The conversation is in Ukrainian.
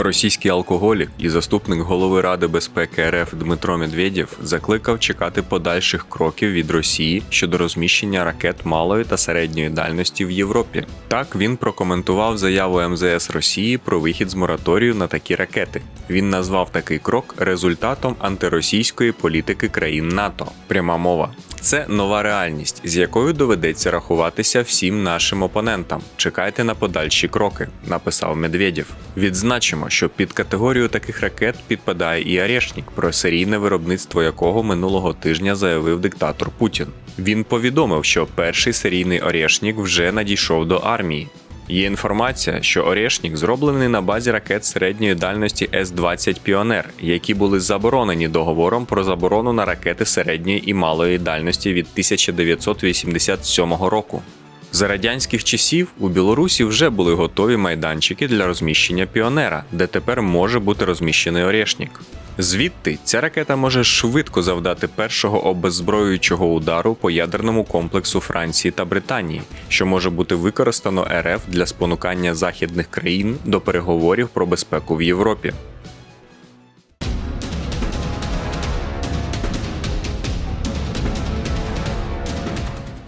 Російський алкоголік і заступник голови Ради безпеки РФ Дмитро Медведєв закликав чекати подальших кроків від Росії щодо розміщення ракет малої та середньої дальності в Європі. Так він прокоментував заяву МЗС Росії про вихід з мораторію на такі ракети. Він назвав такий крок результатом антиросійської політики країн НАТО. Пряма мова. Це нова реальність, з якою доведеться рахуватися всім нашим опонентам. Чекайте на подальші кроки, написав Медведєв. Відзначимо, що під категорію таких ракет підпадає і Арешнік, про серійне виробництво якого минулого тижня заявив диктатор Путін. Він повідомив, що перший серійний Орешнік вже надійшов до армії. Є інформація, що Орешнік зроблений на базі ракет середньої дальності С-20 Піонер, які були заборонені договором про заборону на ракети середньої і малої дальності від 1987 року. За радянських часів у Білорусі вже були готові майданчики для розміщення піонера, де тепер може бути розміщений Орешнік. Звідти ця ракета може швидко завдати першого обеззброюючого удару по ядерному комплексу Франції та Британії, що може бути використано РФ для спонукання західних країн до переговорів про безпеку в Європі.